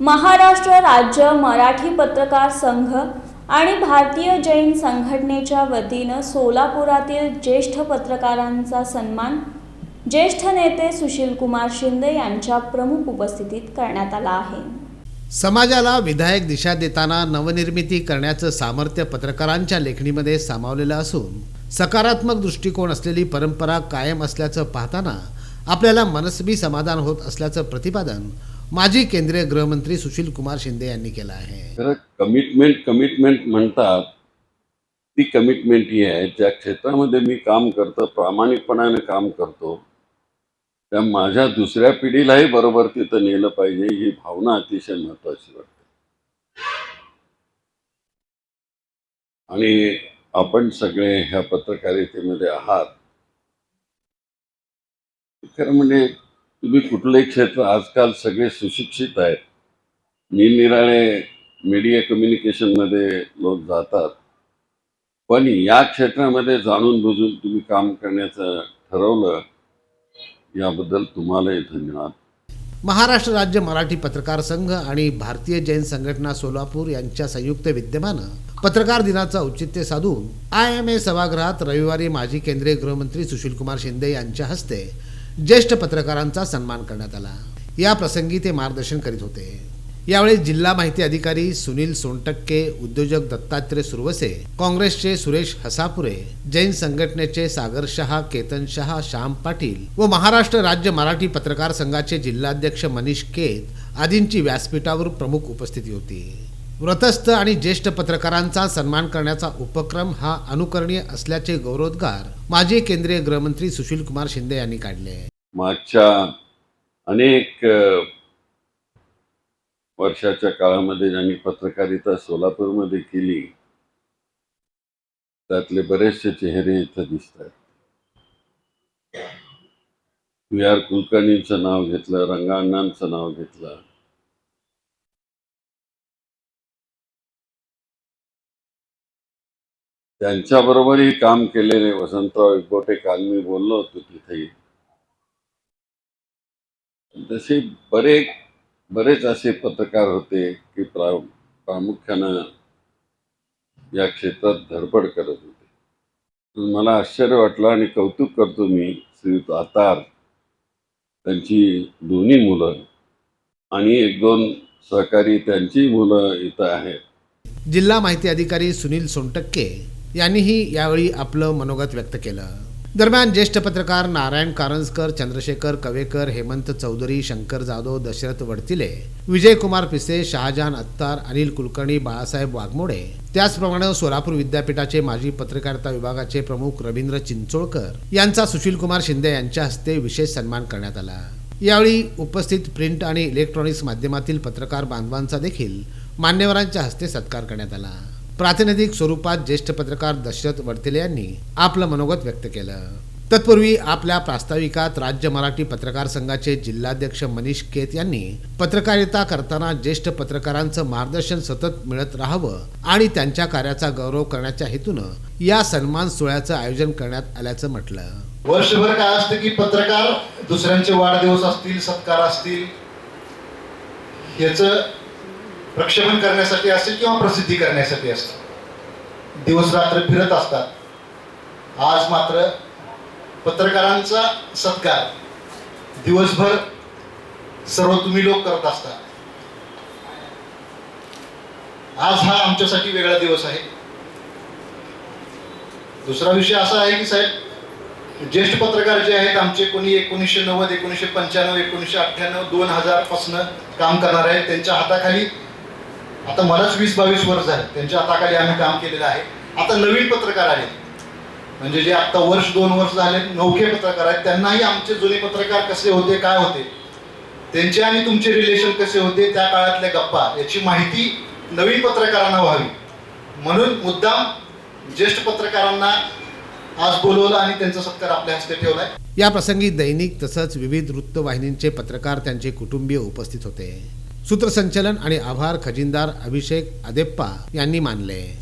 महाराष्ट्र राज्य मराठी पत्रकार संघ आणि भारतीय जैन संघटनेच्या वतीनं सोलापुरातील ज्येष्ठ पत्रकारांचा सन्मान ज्येष्ठ नेते सुशीलकुमार शिंदे यांच्या प्रमुख उपस्थितीत करण्यात आला आहे. समाजाला विधायक दिशा देताना नवनिर्मिती करण्याचं सामर्थ्य पत्रकारांच्या लेखणीमध्ये सामावलेलं असून सकारात्मक दृष्टिकोन असलेली परंपरा कायम असल्याचं पाहताना आपल्याला मनस्वी समाधान होत असल्याचं प्रतिपादन माजी केंद्रीय गृहमंत्री सुशील कुमार शिंदे यांनी केला आहे. कमिटमेंट कमिटमेंट म्हणतात. ती कमिटमेंट ही आहे ज्या क्षेत्रामध्ये मी काम करतो प्रामाणिकपणाने काम करतो त्या माझ्या दुसऱ्या पिढीलाही बरोबर तिथं नेलं पाहिजे ही भावना अतिशय महत्वाची वाटते. आणि आपण सगळे ह्या पत्रकारितेमध्ये आहात. खरं म्हणजे तुम्ही कुठलंही क्षेत्र आजकाल सगळे सुशिक्षित आहेत. निरनिराळे मीडिया कम्युनिकेशनमध्ये लोक जातात. पण या क्षेत्रामध्ये जाणून बुजून तुम्ही काम करण्याचं ठरवलं याबद्दल तुम्हालाही धन्यवाद. महाराष्ट्र राज्य मराठी पत्रकार संघ आणि भारतीय जैन संघटना सोलापूर यांच्या संयुक्त विद्यमानं पत्रकार दिनाचं औचित्य साधून आय एम ए सभागृहात रविवारी माजी केंद्रीय गृहमंत्री सुशीलकुमार शिंदे यांच्या हस्ते ज्येष्ठ पत्रकारांचा सन्मान करण्यात आला. या प्रसंगी ते मार्गदर्शन करीत होते. यावेळी जिल्हा माहिती अधिकारी सुनील सोनटक्के उद्योजक दत्तात्रय सुरवसे काँग्रेसचे सुरेश हसापुरे जैन संघटनेचे सागर शहा केतन शहा श्याम पाटील व महाराष्ट्र राज्य मराठी पत्रकार संघाचे जिल्हाध्यक्ष मनीष केत आदींची व्यासपीठावर प्रमुख उपस्थिती होती. व्रतस्थ आणि ज्येष्ठ पत्रकारांचा सन्मान करण्याचा उपक्रम हा अनुकरणीय असल्याचे गौरवोद्गार माजी केंद्रीय गृहमंत्री सुशील कुमार शिंदे यांनी काढले. मागच्या अनेक वर्षाच्या काळामध्ये ज्यांनी पत्रकारिता सोलापूरमध्ये केली त्यातले बरेचसे चेहरे इथं दिसत आहेत व्ही आर कुलकर्णींचं नाव घेतलं रंगाअण्णांचं नाव घेतलं त्यांच्याबरोबरही काम केलेले वसंतराव एकबोटे काल मी बोललो होतो तिथेही. तसे बरे बरेच असे पत्रकार होते की प्रा प्रामुख्यानं या क्षेत्रात धडपड करत होते. मला आश्चर्य वाटलं आणि कौतुक करतो मी श्रीयुत आतार त्यांची दोन्ही मुलं आणि एक दोन सहकारी त्यांची मुलं इथं आहेत. जिल्हा माहिती अधिकारी सुनील सोनटक्के यांनीही यावेळी आपलं मनोगत व्यक्त केलं. दरम्यान ज्येष्ठ पत्रकार नारायण कारंजकर चंद्रशेखर कवेकर हेमंत चौधरी शंकर जाधव दशरथ वडतिले विजयकुमार पिसे शहाजहान अत्तार अनिल कुलकर्णी बाळासाहेब वाघमोडे त्याचप्रमाणे सोलापूर विद्यापीठाचे माजी पत्रकारिता विभागाचे प्रमुख रवींद्र चिंचोळकर यांचा सुशीलकुमार शिंदे यांच्या हस्ते विशेष सन्मान करण्यात आला. यावेळी उपस्थित प्रिंट आणि इलेक्ट्रॉनिक्स माध्यमातील पत्रकार बांधवांचा देखील मान्यवरांच्या हस्ते सत्कार करण्यात आला. प्रातिनिधिक स्वरूपात ज्येष्ठ पत्रकार दशरथ वडतेले यांनी आपलं मनोगत व्यक्त केलं. तत्पूर्वी आपल्या प्रास्ताविकात राज्य मराठी पत्रकार संघाचे जिल्हाध्यक्ष मनीष केत यांनी पत्रकारिता करताना ज्येष्ठ पत्रकारांचं मार्गदर्शन सतत मिळत राहावं आणि त्यांच्या कार्याचा गौरव करण्याच्या हेतूनं या सन्मान सोहळ्याचं आयोजन करण्यात आल्याचं म्हटलं. वर्षभर काय असतं की पत्रकार दुसऱ्यांचे वाढदिवस असतील सत्कार असतील याचं प्रक्षेपण करण्यासाठी असते किंवा प्रसिद्धी करण्यासाठी असते? दिवस रात्र फिरत असतात. आज मात्र पत्रकारांचा सत्कार. दिवसभर सर्व तुम्ही लोक करत असतात. आज हा आमच्यासाठी वेगळा दिवस आहे. दुसरा विषय असा आहे की साहेब ज्येष्ठ पत्रकार जे आहेत आमचे कोणी एकोणीसशे नव्वद एकोणीसशे पंच्याण्णव एकोणीसशे अठ्ठ्याण्णव दोन हजार पासनं काम करणार आहेत. त्यांच्या हाताखाली आता मलाच वीस बावीस वर्ष झाले. त्यांच्या हाताखाली आम्ही काम केलेलं आहे. आता नवीन पत्रकार आले. म्हणजे जे आता वर्ष दोन वर्ष झाले नौके पत्रकार आहेत. त्यांनाही आमचे जुने पत्रकार कसे होते काय होते? त्यांचे आणि तुमचे रिलेशन कसे होते त्या काळातल्या गप्पा याची माहिती नवीन पत्रकारांना व्हावी. म्हणून मुद्दाम ज्येष्ठ पत्रकारांना आज बोलवलं आणि त्यांचा सत्कार आपल्या हस्ते ठेवलाय. या प्रसंगी दैनिक तसंच विविध वृत्तवाहिनींचे पत्रकार त्यांचे कुटुंबीय उपस्थित होते. सूत्रसंचलन आणि आभार खजिनदार अभिषेक अदेप्पा यांनी मानले.